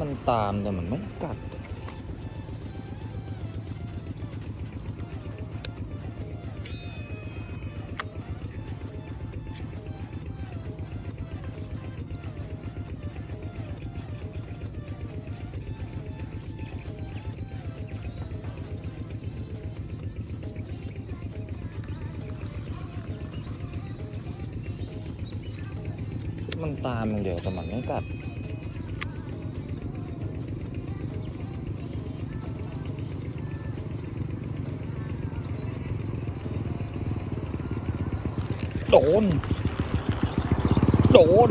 มันตามแต่มันไม่กัด มันตามอย่างเดียวแต่มันไม่กัด โดน โดน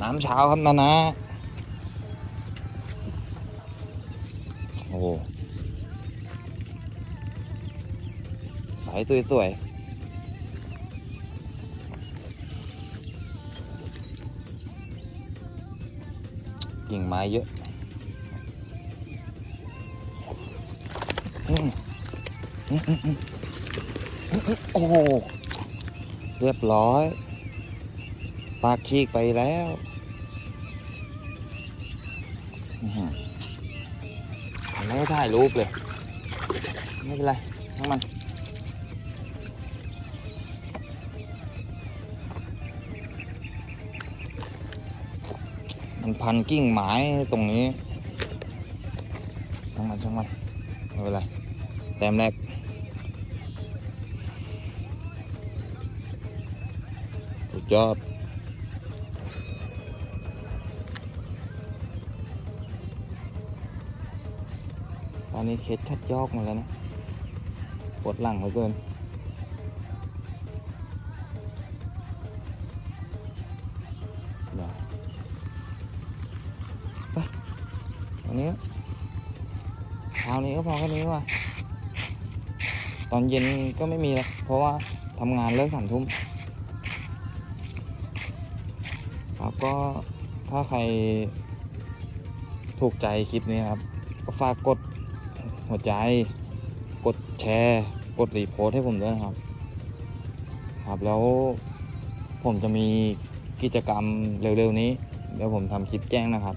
น้ำเช้าครับนานะ โอ้โหสายสวยๆ กิ่งไม้เยอะโอ้โหเรียบร้อย ปากฉีกไปแล้วไม่ได้ถ่ายรูปเลย ไม่เป็นไรทั้งมัน มันพันกิ่งไม้ตรงนี้ช่างมันช่างมันไม่เป็นไรแต้มแรกสุดยอดตอนนี้เคสคัดยอกมาแล้วนะปวดหลังเหลือเกิน ตอนนี้เช้านี้ก็พอแค่นี้ว่ะตอนเย็นก็ไม่มีแล้วเพราะว่าทำงานเลิกสามทุ่มครับก็ถ้าใครถูกใจคลิปนี้ครับ ก็ฝากกดหัวใจ กดแชร์ กดรีโพสให้ผมด้วยนะครับ ครับแล้วผมจะมีกิจกรรมเร็วๆนี้ เดี๋ยวผมทำคลิปแจ้งนะครับ